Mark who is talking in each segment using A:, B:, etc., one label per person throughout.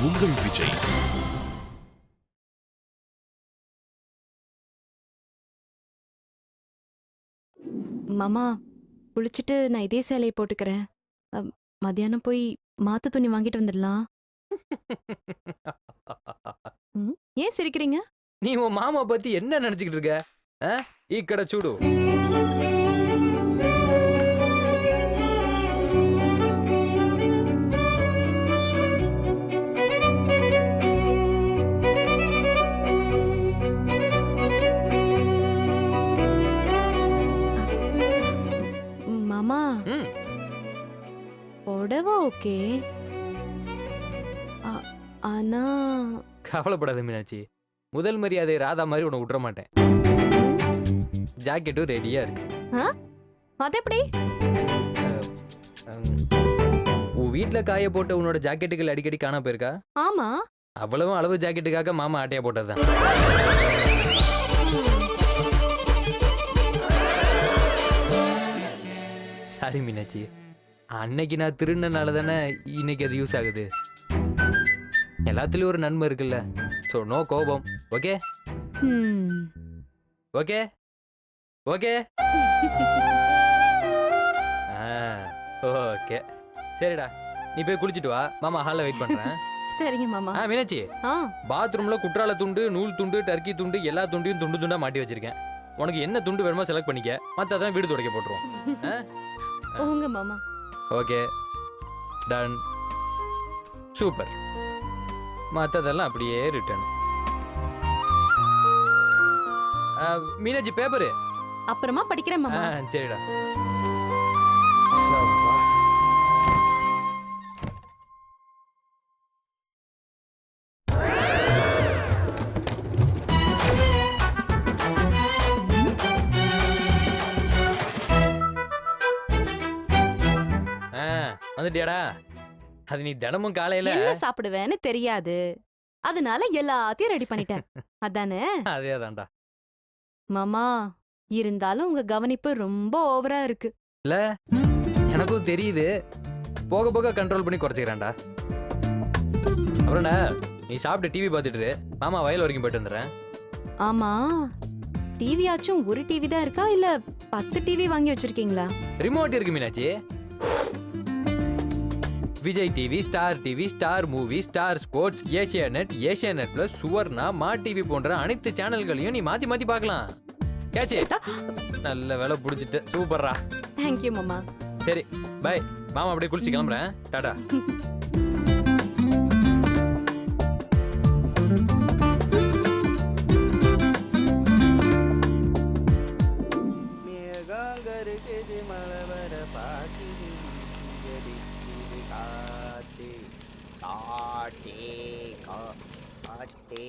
A: உங்கள் விஜய்.
B: மாமா குளிச்சுட்டு நான் இதே சேலையை போட்டுக்கிறேன். அம், மத்தியானம் போய் மாத்து துணி வாங்கிட்டு வந்துடலாம். ஏன் சிரிக்கிறீங்க?
C: நீ உன் மாமா பத்தி என்ன நினைச்சுக்கிட்டு இருக்க? ஆ? ஈ
B: கடை
C: சூடு.
B: புடவை ஓகே. ஆ- ஆனா
C: கவலைப்படாத மீனாட்சி. முதல் மரியாதை ராதா மாதிரி உன்னை விட்டுற மாட்டேன். ஜாக்கெட்டும் ரெடியா இருக்கு.
B: அது எப்படி.
C: உன் வீட்ல காய போட்ட உன்னோட ஜாக்கெட்டுகள் அடிக்கடி காண போயிருக்கா?
B: ஆமா.
C: அவ்வளவும் அளவு ஜாக்கெட்டுக்காக மாமா ஆட்டையா போட்டதுதான். சாரி மீனாட்சி. அன்னைக்கு நான் திருடினால தானே இன்னைக்கு அது யூஸ் ஆகுது. எல்லாத்துலயும் ஒரு நன்மை இருக்குல்ல. ஸோ நோ கோபம். ஓகே. ஓகே ஓகே ஓகே சரிடா. நீ போய் குளிச்சிட்டு வா. மாமா ஹாலில் வெயிட் பண்றேன்.
B: சரிங்க மாமா.
C: ஆ மீனாட்சி.
B: ஆ.
C: பாத்ரூம்ல குற்றால துண்டு நூல் துண்டு டர்க்கி துண்டு எல்லா துண்டையும் துண்டு துண்டா மாட்டி வச்சிருக்கேன். உனக்கு என்ன துண்டு வேணுமோ செலக்ட் பண்ணிக்க. மற்றதான் வீடு துடைக்க போட்டுருவோம்.
B: போங்க மாமா.
C: ஓகே. டன் சூப்பர் மற்றதெல்லாம் அப்படியே ரிட்டர்ன் மீனாட்சி பேப்பரு
B: அப்புறமா படிக்கிறேன் மாமா.
C: சரிடா. வந்துட்டியாடா? அது நீ தினமும் காலையில
B: என்ன சாப்பிடுவேன்னு தெரியாது. அதனால எல்லாத்தையும் ரெடி பண்ணிட்டேன். அதானே?
C: அதே தான்டா
B: மாமா இருந்தாலும் உங்க கவனிப்பு ரொம்ப ஓவரா இருக்கு.
C: இல்ல எனக்கும் தெரியுது. போக போக கண்ட்ரோல் பண்ணி குறைச்சிக்கிறேன்டா. அப்புறம்டா நீ சாப்பிட்டு டிவி பார்த்துட்டு. மாமா வயல் வரைக்கும் போயிட்டு வந்துடுறேன்.
B: ஆமா டிவி ஆச்சும் ஒரு டிவி தான் இருக்கா? இல்ல பத்து டிவி வாங்கி வச்சிருக்கீங்களா?
C: ரிமோட் இருக்கு Meenakshi. Vijay TV Star TV Star movie Star Sports Asianet Asianet plus Suvarna Maa TV போன்ற அனைத்து சேனல்களையும் நீ மாத்தி மாத்தி பார்க்கலாம். கேச்சு நல்ல வேலை பிடிச்சிட்டு. சூப்பர்ரா.
B: தேங்க்யூ மாமா.
C: சரி பை மாமா அப்படியே குளிச்சு கிளம்புறேன். டாடா.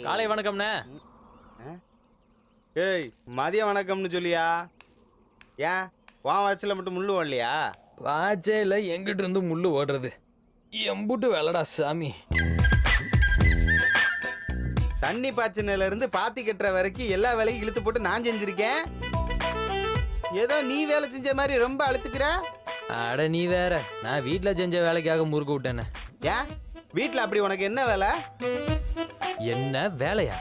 C: காலை வணக்கம்ண்ணே.
D: ஏய் மதிய வணக்கம்னு சொல்லியா? ஏன்? வா வாட்சில் மட்டும் முள்ளு வரலையா
C: வாச்சே இல்லை எங்கிட்ட இருந்து முள்ளு ஓடுறது? எம்புட்டு வேலைடா சாமி.
D: தண்ணி பாய்ச்சினில இருந்து பாத்தி கட்டுற வரைக்கும் எல்லா வேலையும் இழுத்து போட்டு நான் செஞ்சிருக்கேன். ஏதோ நீ வேலை செஞ்ச மாதிரி ரொம்ப அழுத்துக்கிற?
C: அட நீ வேற. நான் வீட்டில் செஞ்ச வேலைக்காக முறுக்கு விட்டேனே.
D: ஏன்? வீட்டில் அப்படி உனக்கு என்ன வேலை?
C: என்ன வேலையா?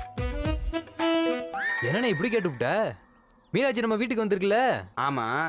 C: என்னண்ணே இப்படி கேட்டுவிட்ட மீனாட்சி நம்ம வீட்டுக்கு வந்திருக்குல்ல?
D: ஆமாம்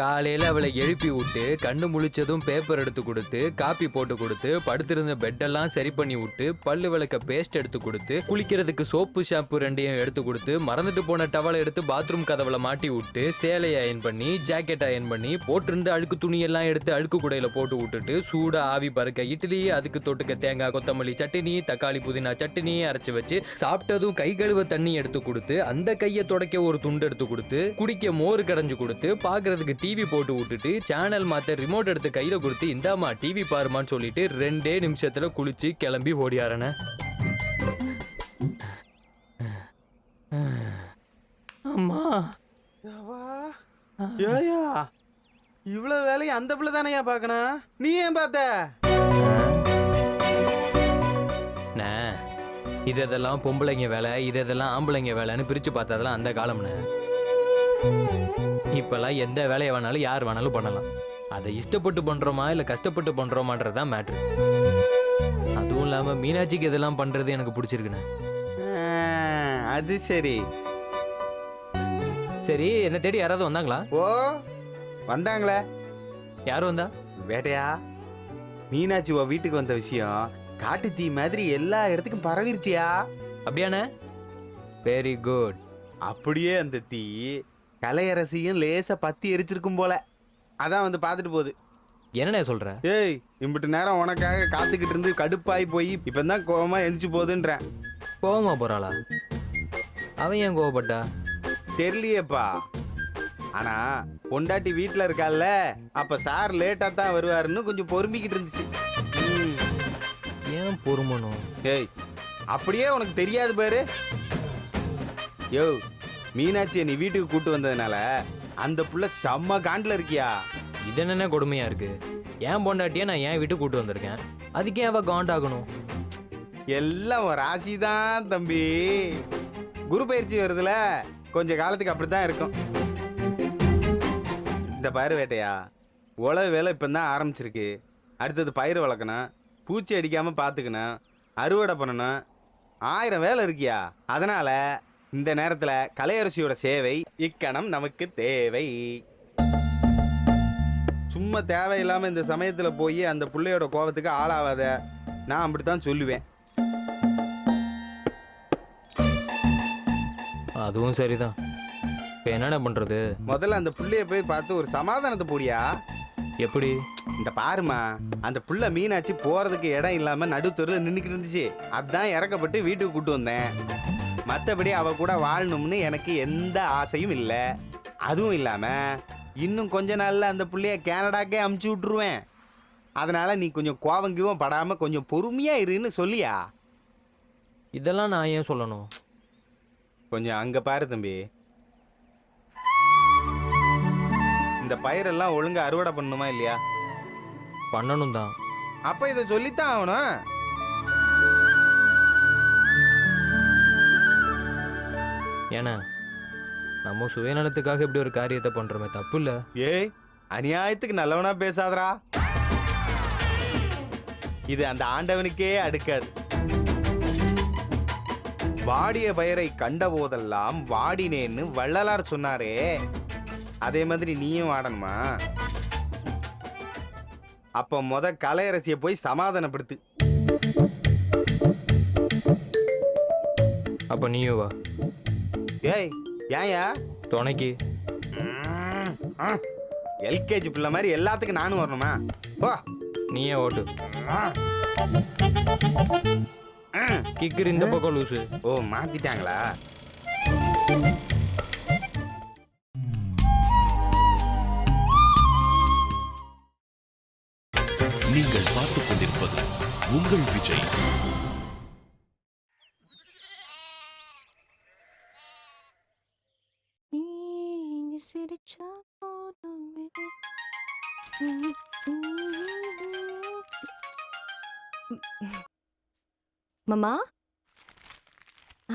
C: காலையில் அவளை எழுப்பி விட்டு கண்ணு முழிச்சதும் பேப்பர் எடுத்து கொடுத்து காப்பி போட்டு கொடுத்து படுத்திருந்த பெட்டெல்லாம் சரி பண்ணி விட்டு பல்லு விளக்க பேஸ்ட் எடுத்து கொடுத்து குளிக்கிறதுக்கு சோப்பு ஷாம்பு ரெண்டையும் எடுத்து கொடுத்து மறந்துட்டு போன டவலை எடுத்து பாத்ரூம் கதவுல மாட்டி விட்டு சேலையை அயன் பண்ணி ஜாக்கெட் அயன் பண்ணி போட்டிருந்த அழுக்கு துணியெல்லாம் எடுத்து அழுக்கு குடையில போட்டு விட்டுட்டு சூடா ஆவி பறக்க இட்லி அதுக்கு தொட்டுக்க தேங்காய் கொத்தமல்லி சட்னி தக்காளி புதினா சட்னி அரைச்சு வச்சு சாப்பிட்டதும் கை கழுவ தண்ணி எடுத்து கொடுத்து அந்த கையை துடைக்க ஒரு துண்டு எடுத்து கொடுத்து குடிக்க மோர் கடைஞ்சு கொடுத்து பாக்குறதுக்கு டிவி போட்டு விட்டுட்டு சேனல் மாத்த ரிமோட் எடுத்து கையில கொடுத்து இந்தாம்மா டிவி பாருமான்னு சொல்லிட்டு ரெண்டே நிமிஷத்துல குளிச்சு கிளம்பி ஓடியாரன அம்மா.
D: ஏயா இவ்வளவு வேலையை அந்த பிள்ளை தானேயா பார்க்கணும் நீ ஏன் பார்த்த?
C: இதெல்லாம் பொம்பளைங்க வேலை இது இதெல்லாம் ஆம்பளைங்க வேலைன்னு பிரிச்சு பார்த்ததெல்லாம் அந்த காலம்னு. இப்பெல்லாம் எந்த வேலையை வேணாலும் யார் வேணாலும் பண்ணலாம். அதை இஷ்டப்பட்டு பண்றோமா இல்ல கஷ்டப்பட்டு பண்றோமான்றதுதான் மேட்ரு அதுவும் இல்லாம மீனாட்சிக்கு இதெல்லாம் பண்றது எனக்கு பிடிச்சிருக்குண்ணே.
D: அது சரி.
C: சரி என்ன தேடி யாராவது வந்தாங்களா?
D: ஓ வந்தாங்களே.
C: யார் வந்தா?
D: வேட்டையா? மீனாட்சி உன் வீட்டுக்கு வந்த விஷயம் காட்டு தீ மாதிரி எல்லா இடத்துக்கும் பரவிருச்சியா?
C: அப்படியாண்ணே? வெரி குட்
D: அப்படியே அந்த தீ கலையரசியும் லேசா பத்தி எரிச்சிருக்கும் போல. அதான் வந்து பார்த்துட்டு போகுது.
C: என்னண்ணே சொல்ற?
D: ஏய் இம்பிட்டு நேரம் உனக்காக காத்துக்கிட்டு இருந்து கடுப்பாய் போய் இப்போ தான் கோவமா எந்திச்சு போகுதுன்றேன்.
C: கோவமா போறாளா? அவன் ஏன் கோவப்பட்டா?
D: தெரியலையேப்பா. ஆனா பொண்டாட்டி வீட்டில் இருக்கால்ல அப்ப சார் லேட்டா தான் வருவாருன்னு கொஞ்சம் பொறுமிக்கிட்டு இருந்துச்சு.
C: ஏன் பொறுமணும்?
D: ஏய் அப்படியே உனக்கு தெரியாது பாரு. யோ மீனாட்சியை நீ வீட்டுக்கு கூட்டு வந்ததுனால அந்த புள்ள செம்ம காண்டில் இருக்கியா?
C: இது என்னென்ன கொடுமையா இருக்கு? ஏன் பொண்டாட்டியை நான் ஏன் வீட்டுக்கு கூட்டு வந்திருக்கேன். அதுக்கே அவ காண்டாகணும்
D: எல்லாம் ஒரு ராசி தான் தம்பி. குரு பயிற்சி வருதுல. கொஞ்ச காலத்துக்கு அப்படித்தான் இருக்கும். இந்த பயிர் வேட்டையா? உழவு வேலை இப்போ தான் ஆரம்பிச்சிருக்கு. அடுத்தது பயிர் வளர்க்கணும். பூச்சி அடிக்காம பார்த்துக்கணும் அறுவடை பண்ணணும். ஆயிரம் வேலை இருக்கியா? அதனால இந்த நேரத்தில் கலையரசியோட சேவை இக்கணம் நமக்கு தேவை. சும்மா தேவையில்லாம இந்த சமயத்துல போய் அந்த புள்ளையோட கோவத்துக்கு ஆளாவாத. நான் அப்படித்தான் சொல்லுவேன்.
C: அதுவும் சரிதான். இப்போ என்னென்ன பண்றது?
D: முதல்ல அந்த புள்ளைய போய் பார்த்து ஒரு சமாதானத்தை போடியா?
C: எப்படி?
D: இந்த பாருமா அந்த புள்ள மீனாட்சி போறதுக்கு இடம் இல்லாம நடுத்தூர்ல நின்னுக்கிட்டு இருந்துச்சு. அதான் இறக்கப்பட்டு வீட்டுக்கு கூட்டு வந்தேன். மற்றபடி அவ கூட வாழணும்னு எனக்கு எந்த ஆசையும் இல்லை. அதுவும் இல்லாம இன்னும் கொஞ்ச நாள்ல அந்த புள்ளைய கனடாக்கே அமுச்சு விட்டுருவேன். அதனால நீ கொஞ்சம் கோவங்கிவும் படாம கொஞ்சம் பொறுமையா இருன்னு சொல்லியா?
C: இதெல்லாம் நான் ஏன் சொல்லணும்?
D: கொஞ்சம் அங்க பாரு தம்பி. இந்த பயிரெல்லாம் ஒழுங்கா அறுவடை பண்ணணுமா இல்லையா?
C: பண்ணணும் தான்
D: அப்ப இதை சொல்லித்தான் ஆகணும்.
C: ஏன்னா நம்ம சுயநலத்துக்காக இப்படி ஒரு காரியத்தை பண்றோமே தப்பு இல்ல
D: ஏய் அநியாயத்துக்கு நல்லவனா பேசாதடா. இது அந்த ஆண்டவனுக்கே அடுக்காது. வாடிய பயிரை கண்ட போதெல்லாம் வாடினேன்னு வள்ளலார் சொன்னாரே. அதே மாதிரி நீயும் வாடணுமா? அப்ப முத கலையரசிய போய் சமாதானப்படுத்து.
C: அப்ப நீயும் வா.
D: ஏய் ஏன்யா?
C: துணைக்கு.
D: எல்கேஜி பிள்ளை மாதிரி எல்லாத்துக்கும் நானும் வரணுமா? போ.
C: நீயே ஓட்டு.
D: ஆ.
C: கிக்கர் இந்த பக்கம் லூசு.
D: ஓ மாத்திட்டாங்களா?
A: நீங்கள் பார்த்துக் கொண்டிருப்பது உங்கள் விஜய்
B: நீங்க சிரிச்சா போதுமே. மாமா?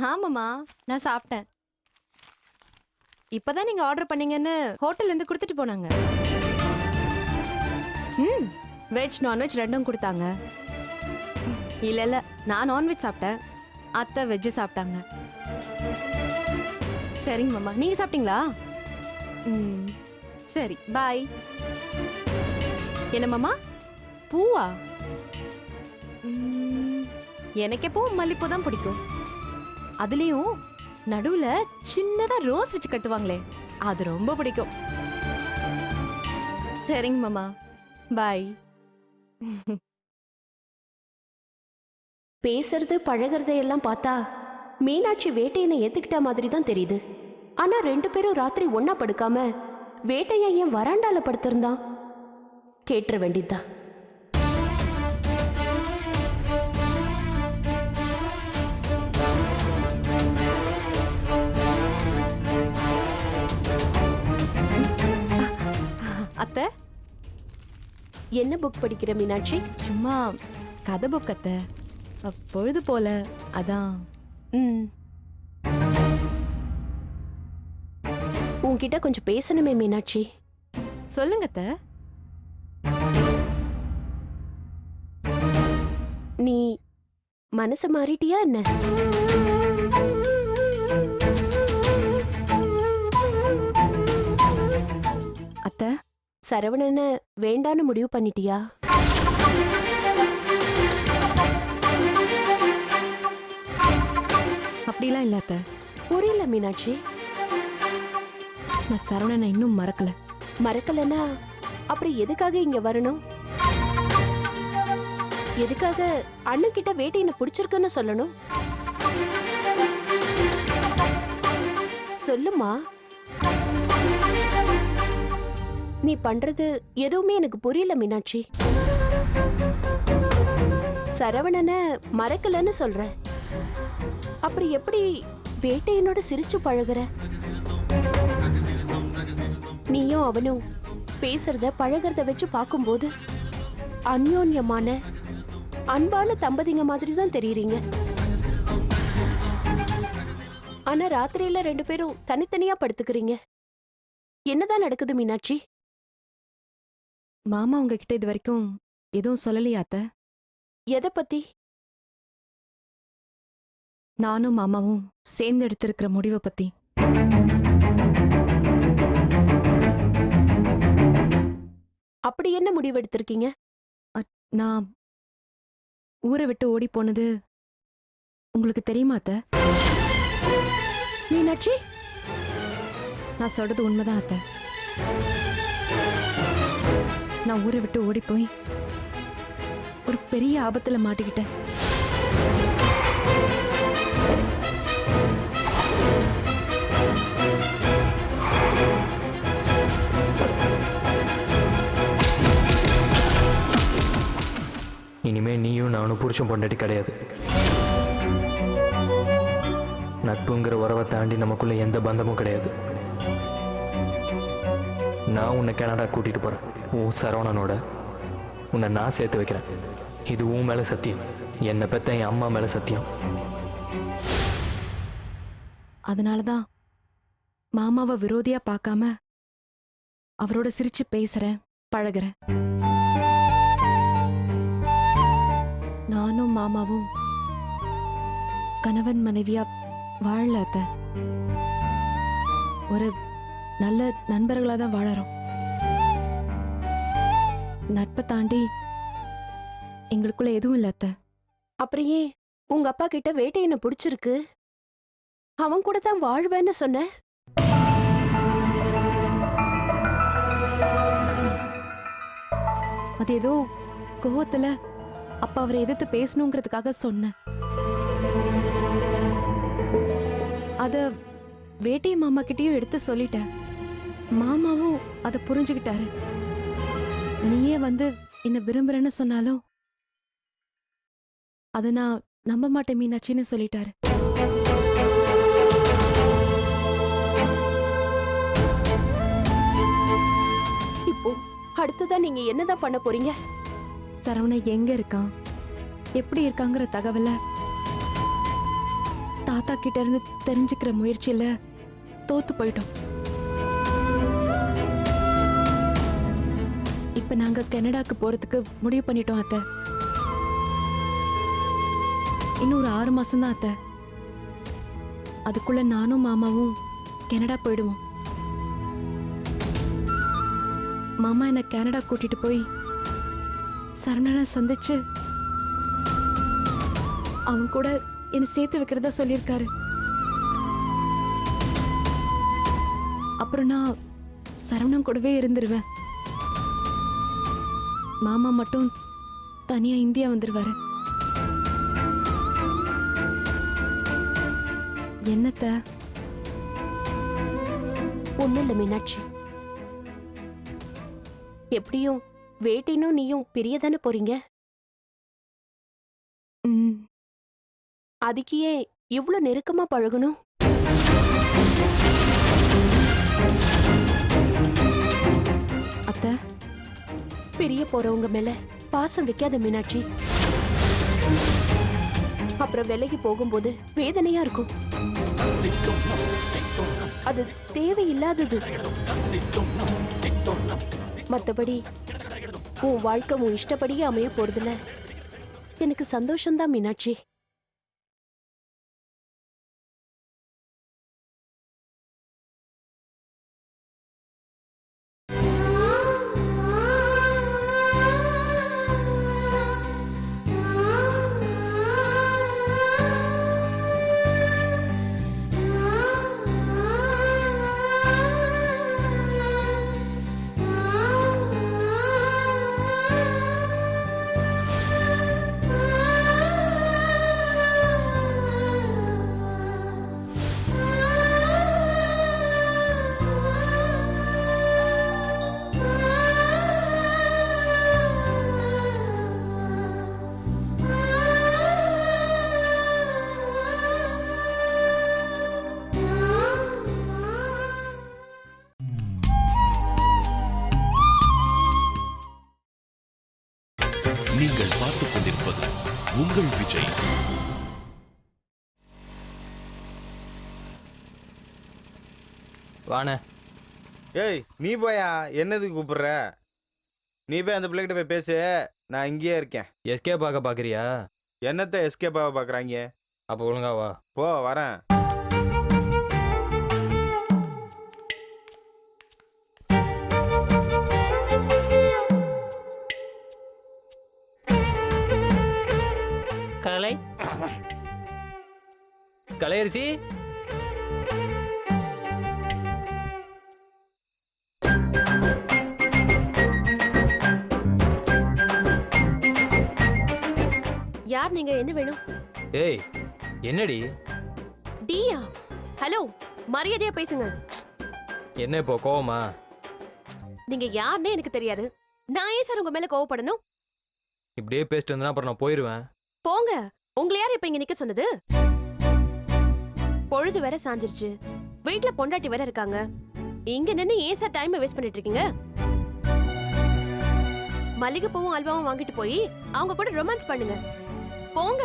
B: ஆமாம்மா நான் சாப்பிட்டேன். இப்பதான் நீங்க ஆர்டர் பண்ணீங்கன்னு ஹோட்டல்ல இருந்து கொடுத்துட்டு போனாங்க. ம் வெஜ் நான்வெஜ் ரெண்டும் கொடுத்தாங்க. இல்ல இல்ல நான் நான்வெஜ் சாப்பிட்டேன். அத்தை வெஜ் சாப்பிட்டாங்க. சரிங்க மாமா. நீங்க சாப்பிட்டீங்களா? ம். சரி பாய் என்ன மாமா? பூவா? ம், எனக்கு எப்பவும் மல்லிப்பூ தான் பிடிக்கும். அதுலேயும் நடுவுல சின்னதா ரோஸ் வச்சு கட்டுவாங்களே அது ரொம்ப பிடிக்கும். சரிங்க மாமா பாய்
E: பேசுறது பழகுறதை எல்லாம் பார்த்தா மீனாட்சி வேட்டையனை ஏத்துக்கிட்ட மாதிரி தான் தெரியுது. ஆனா ரெண்டு பேரும் ராத்திரி ஒண்ணா படுக்காம வேட்டையன் ஏன் வராண்டால படுத்திருந்தான்? கேட்டுற வேண்டியதுதான்.
B: அத்தை?
E: என்ன புக் படிக்கிற மீனாட்சி?
B: சும்மா கதை புக் அத்தை. பொழுது போல. அதான்.
E: ம். உன்கிட்ட கொஞ்சம் பேசணுமே மீனாட்சி.
B: சொல்லுங்க அத்தை.
E: நீ மனசு மாறிட்டியா என்ன?
B: அத்தை.
E: சரவணன வேண்டான்னு முடிவு பண்ணிட்டியா?
B: அப்படிலாம் இல்ல அத்தை.
E: புரியல மீனாட்சி.
B: நான் சரவணனை இன்னும் மறக்கல.
E: மறக்கலனா அப்புறம் எதுக்காக இங்க வரணும்? எதுக்காக அண்ணன் கிட்ட வேட்டையின பிடிச்சிருக்குன்னு சொல்லணும்? சொல்லுமா? நீ பண்றது எதுவுமே எனக்கு புரியல மீனாட்சி. சரவணனை மறக்கலன்னு சொல்ற. அப்புறம் எப்படி வேட்டையனோட சிரிச்சு பழகுற? நீயும் அவனும் பேசுறத பழகுறத வச்சு பார்க்கும்போது அந்யோன்யமான அன்பான தம்பதிங்க மாதிரி தான் தெரியுறீங்க. ஆனா ராத்திரியில ரெண்டு பேரும் தனித்தனியா படுத்துக்கிறீங்க. என்னதான் நடக்குது மீனாட்சி?
B: மாமா உங்ககிட்ட இது வரைக்கும் எதுவும் சொல்லலையா அத்தை?
E: எதை பத்தி?
B: நானும் மாமாவும் சேர்ந்து எடுத்திருக்கிற முடிவை பத்தி.
E: அப்படி என்ன முடிவு எடுத்திருக்கீங்க?
B: நான் ஊரை விட்டு ஓடி போனது உங்களுக்கு தெரியுமா அத்தை?
E: மீனாட்சி?
B: நான் சொல்றது உண்மைதான் அத்தை. நான் ஊரை விட்டு ஓடி போய் ஒரு பெரிய ஆபத்துல மாட்டிக்கிட்டேன்.
C: புருஷன் பொண்டாட்டி கிடையாது. நட்புங்கிற உறவை தாண்டி நமக்குள்ள எந்த பந்தமும் கிடையாது. நான் உன்னை கனடா கூட்டிட்டு போறேன். உன் சரவணனோட. உன்னை நான் சேர்த்து வைக்கிறேன். இது உன் மேல சத்தியம். என்னை பெத்த என் அம்மா மேல சத்தியம்.
B: அதனால தான் மாமாவை விரோதியா பார்க்காம அவரோட சிரிச்சு பேசுறேன் பழகுறேன். நானும் மாமாவும் கணவன் மனைவியா வாழல அத்தை. ஒரு நல்ல நண்பர்களா தான் வாழறோம். நட்பை தாண்டி எங்களுக்குள்ள எதுவும் இல்ல அத்தை.
E: அப்புறம் ஏன்? உங்க அப்பா கிட்ட வேட்டையனை பிடிச்சிருக்கு? அவன் கூட தான் வாழ்வேன்னு சொன்ன?
B: அது ஏதோ கோவத்துல அப்ப அவரை எதிர்த்து பேசணுங்கிறதுக்காக சொன்னேன். அத வேட்டை மாமா கிட்டயும் எடுத்து சொல்லிட்டேன். மாமாவும் அதை புரிஞ்சுக்கிட்டாரு. நீயே வந்து என்ன விரும்புறேன்னு சொன்னாலும் அதை நான் நம்ப மாட்டேன் மீனாட்சின்னு சொல்லிட்டாரு.
E: இப்போ அடுத்ததா நீங்க என்னதான் பண்ண போறீங்க?
B: சரவணன் எங்க இருக்கான்? எப்படி இருக்காங்கிற தகவல தாத்தா கிட்ட இருந்து தெரிஞ்சுக்கிற முயற்சியில தோத்து போயிட்டோம். இப்ப நாங்க கனடாக்கு போறதுக்கு முடிவு பண்ணிட்டோம் அத்தை. இன்னும் ஒரு ஆறு மாசம் தான் அத்தை. அதுக்குள்ள நானும் மாமாவும் கனடா போயிடுவோம். மாமா என்னை கனடா கூட்டிட்டு போய் சரணனை சந்திச்சு அவன் கூட என்னை சேர்த்து வைக்கிறதா சொல்லியிருக்காரு. அப்புறம் நான் சரவணன் கூடவே இருந்துருவேன். மாமா மட்டும் தனியா இந்தியா வந்துருவாரு. என்னத்த?
E: ஒண்ணும் இல்லை மீனாட்சி. எப்படியும் வேட்டைனும் நீயும் பிரியதானே போறீங்க?
B: ம்,
E: அதுக்கு ஏன் இவ்ளோ நெருக்கமா பழகணும்?
B: அத்தை.
E: பிரிய போறவங்க மேல பாசம் வைக்காத மீனாட்சி. அப்புறம் விலைக்கு போகும்போது வேதனையா இருக்கும். அது தேவையில்லாதது. மத்தபடி உன் வாழ்க்கை உன் இஷ்டப்படியே அமைய போறதுல எனக்கு சந்தோஷம்தான் மீனாட்சி.
A: உங்கள் விஜய்.
C: வாண்ணே
D: ஏய் நீ போயா? என்னதுக்கு கூப்பிடுற? நீ போய் அந்த பிள்ளைகிட்ட போய் பேசு. நான் இங்கேயே இருக்கேன்.
C: எஸ்கே பார்க்க பார்க்குறியா
D: என்னத்த எஸ்கேப் ஆக பார்க்குறாங்க
C: அப்போ ஒழுங்கா வா.
D: போ வரேன்.
C: கலையரிசி.
F: யார் நீங்க? என்ன வேணும்?
C: ஏய் என்னடி?
F: டியா? ஹலோ மரியாதையா பேசுங்க.
C: என்ன இப்போ கோவமா?
F: நீங்க யாருன்னே எனக்கு தெரியாது. நான் ஏன் சார் உங்க மேல கோவப்படணும்?
C: இப்படியே பேசிட்டு இருந்தேன்னா அப்புறம் நான் போயிடுவேன்
F: போங்க. உங்களை யார் இப்ப இங்க நிக்க சொன்னது? பொழுது வேற சாஞ்சிருச்சு. வீட்ல பொண்டாட்டி வேற இருக்காங்க. இங்க நின்னு ஏன் சார் டைம் வேஸ்ட் பண்ணிட்டு இருக்கீங்க? மல்லிகைப்பூவும் அல்வாவும் வாங்கிட்டு போய் அவங்க கூட ரொமான்ஸ் பண்ணுங்க. போங்க.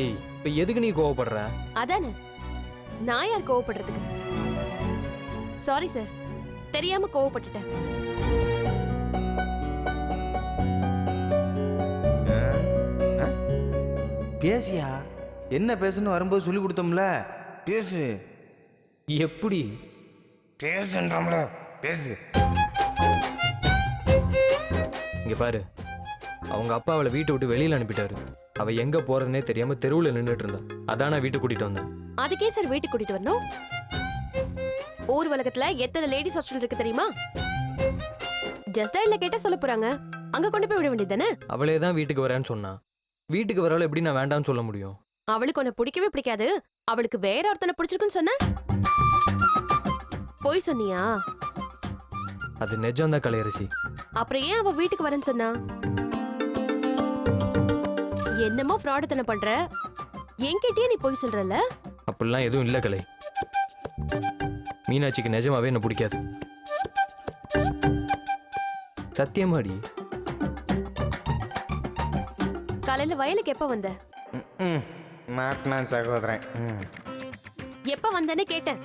C: ஏய் இப்போ எதுக்கு நீ கோவப்படுற?
F: அதானே. நான் யார் கோவப்படுறதுக்கு? சாரி சார் தெரியாம கோவப்பட்டுட்டேன்.
D: பேசியா? என்ன பேசணும் வரும்போது சொல்லி கொடுத்தோம்ல? பேசு.
C: எப்படி?
D: பேசுன்றோம்ல. பேசு.
C: இங்க பாரு. அவங்க அப்பா அவளை வீட்டை விட்டு வெளியில அனுப்பிட்டாரு. அவ எங்க போறதுனே தெரியாம தெருவுல நின்னுட்டு இருந்தா. அதான் நான் வீட்டுக்கு கூட்டிட்டு வந்தேன்.
F: அதுக்கே சார் வீட்டுக்கு கூட்டிட்டு வரணும். ஊர் உலகத்துல எத்தனை லேடிஸ் ஹாஸ்டல் இருக்கு தெரியுமா? ஜஸ்டா இல்ல கேட்டா சொல்ல போறாங்க. அங்க கொண்டு போய் விட வேண்டியது
C: அவளே தான் வீட்டுக்கு வரேன்னு சொன்னா. வீட்டுக்கு வரவளை எப்படி நான் வேண்டாம்னு சொல்ல முடியும்?
F: அவளுக்கு உன்னை பிடிக்கவே பிடிக்காது. அவளுக்கு வேற ஒருத்தனை பிடிச்சிருக்குன்னு சொன்ன? போய் சொன்னியா?
C: அது நிஜம்தான் கலையரசி
F: அப்புறம் ஏன் அவ வீட்டுக்கு வரேன்னு சொன்னா? என்னமோ ஃப்ராடத்தனை பண்ற. என்கிட்டயே நீ போய் சொல்றல
C: அப்படிலாம் எதுவும் இல்லை கலை. மீனாட்சிக்கு நிஜமாவே என்ன பிடிக்காது. சத்தியமாடி
F: காலையில வயலுக்கு எப்ப வந்த?
D: ம் மாட்டினான் சகோதரன். ம்.
F: எப்ப வந்தேன்னு கேட்டேன்.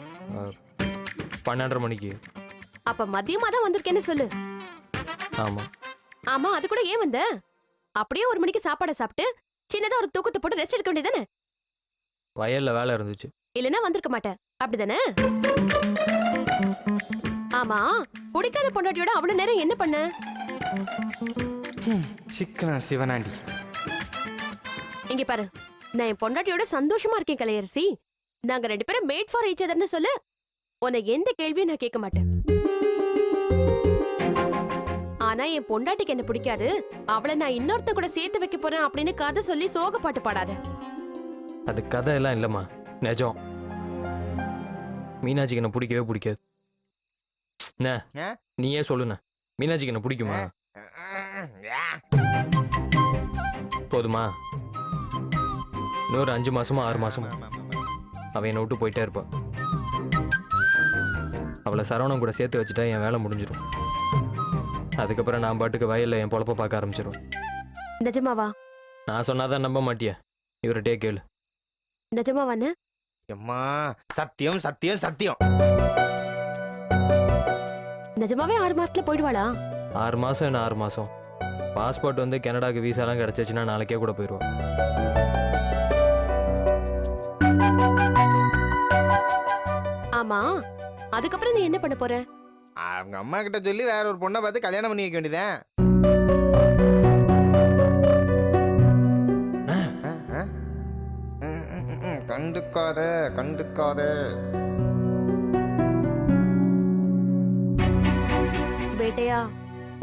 C: பன்னெண்டரை மணிக்கு.
F: அப்ப மதியமா தான் வந்திருக்கேன்னு சொல்லு.
C: ஆமா.
F: ஆமா அது கூட ஏன் வந்த? அப்படியே ஒரு மணிக்கு சாப்பாடை சாப்பிட்டு சின்னதா ஒரு தூக்கத்தை போட்டு ரெஸ்ட் எடுக்க வேண்டியதானே
C: வயல்ல வேலை இருந்துச்சு.
F: இல்லனா வந்திருக்க மாட்டேன். அப்படிதானே? ஆமா பிடிக்காத பொண்டாட்டியோட அவ்வளவு நேரம் என்ன பண்ண?
D: சிக்கனா சிவனாண்டி?
F: இங்க பாரு. நான் என் பொண்டாட்டியோட சந்தோஷமா இருக்கேன் கலையரசி. நாங்க ரெண்டு பேரும் மேட் ஃபார் ஈச் அதர்னு சொல்லு. உன்னை எந்த கேள்வியும் நான் கேட்க மாட்டேன். ஆனா என் பொண்டாட்டிக்கு என்ன பிடிக்காது? அவளை நான் இன்னொருத்த கூட சேர்த்து வைக்க போறேன் அப்படின்னு கதை சொல்லி சோக பாட்டு பாடாத.
C: அது கதை எல்லாம் இல்லைம்மா. நிஜம். மீனாட்சிக்கு என்ன பிடிக்கவே பிடிக்காது? நீயே சொல்லுண்ண. மீனாட்சிக்கு என்ன பிடிக்குமா? போதுமா? இன்னொரு அஞ்சு மாசமா ஆறு மாசமா. அவன் என்னை விட்டு போயிட்டே இருப்பா அவளை சரவணன் கூட சேர்த்து வச்சுட்டா என் வேலை முடிஞ்சிடும் அதுக்கப்புறம் நான் பாட்டுக்கு வயல்ல என் பொழப்ப பார்க்க ஆரம்பிச்சிடும்
F: நிஜமாவா?
C: நான் சொன்னாதான் நம்ப மாட்டியா. இவர்கிட்டே கேளு.
F: நிஜமாவான்னு?
D: எம்மா சத்தியம் சத்தியம் சத்தியம்.
F: நிஜமாவே ஆறு மாசத்துல போயிடுவாளா?
C: ஆறு மாதம் என்ன ஆறு மாதம் பாஸ்போர்ட் வந்து கனடாக்கு வீசாலாம் கிடச்சிச்சுன்னா நாளைக்கே கூட போயிடுவோம்
F: ஆமா. அதுக்கப்புறம் நீ என்ன பண்ண போற?
D: அவங்க அம்மா கிட்ட சொல்லி வேற ஒரு பொண்ணை பார்த்து கல்யாணம் பண்ணி வைக்க வேண்டியதேன். கண்டுக்காத கண்டுக்காத.
F: வேட்டையா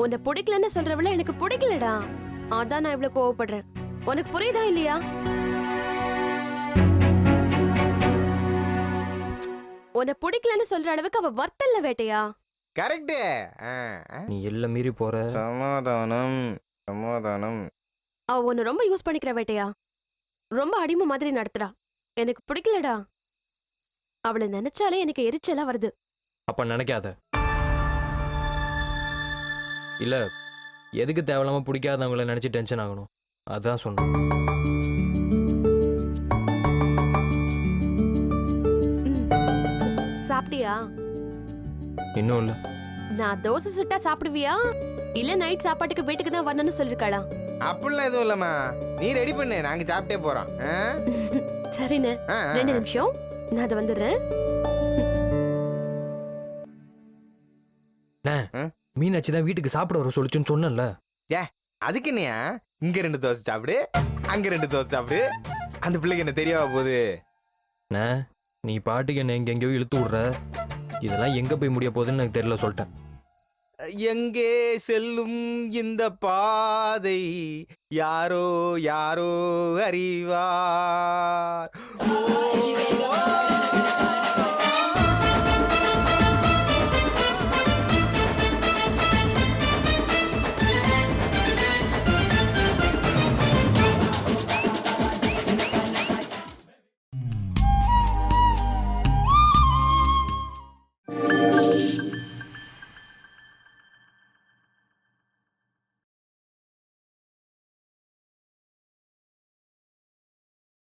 F: உன்னை பிடிக்கலன்னு சொல்றவள எனக்கு பிடிக்கலடா. அதான் நான் இவ்வளவு கோவப்படுறேன். உனக்கு புரியுதா இல்லையா? உன்னை பிடிக்கலன்னு சொல்ற அளவுக்கு அவ வர்த்தல்ல வேட்டையா?
D: கரெக்டு
C: நீ எல்லாம் மீறி போகிற
D: சமாதானம் சமாதானம்.
F: அவ உன்னை ரொம்ப யூஸ் பண்ணிக்கிற வேட்டையா? ரொம்ப அடிமை மாதிரி நடத்துறா. எனக்கு பிடிக்கலடா. அவளை நினைச்சாலே எனக்கு எரிச்சலா வருது.
C: அப்போ நினைக்காத. இல்லை எதுக்கு தேவையில்லாமல் பிடிக்காதவங்கள நினச்சி டென்ஷன் ஆகணும். அதான் சொன்னேன்.
F: சாப்பிட்டியா
C: இன்னும் இல்லை.
F: நான் தோசை சுட்டா சாப்பிடுவியா? இல்ல நைட் சாப்பாட்டுக்கு வீட்டுக்கு தான் வரணும்னு சொல்லிருக்காளா?
D: அப்படிலாம் எதுவும் இல்லம்மா. நீ ரெடி பண்ணு. நாங்க சாப்பிட்டே போறோம். ஆ?
F: சரிண்ணே. ரெண்டு. நிமிஷம். நான் அதை வந்துடுறேன்.
C: மீனாட்சி தான் வீட்டுக்கு சாப்பிட வர சொல்லிச்சுன்னு சொன்னேன்ல.
D: அதுக்கு என்னையா? இங்க ரெண்டு தோசை சாப்பிடு. அங்க ரெண்டு தோசை சாப்பிடு. அந்த பிள்ளைக்கு என்ன தெரியவா போகுது?
C: நீ பாட்டுக்கு என்ன எங்கெங்கேயோ இழுத்து விடுற? இதெல்லாம் எங்கே போய் முடிய போகுதுன்னு எனக்கு தெரியல சொல்லிட்டேன்.
D: எங்கே செல்லும் இந்த பாதை யாரோ யாரோ அறிவார்.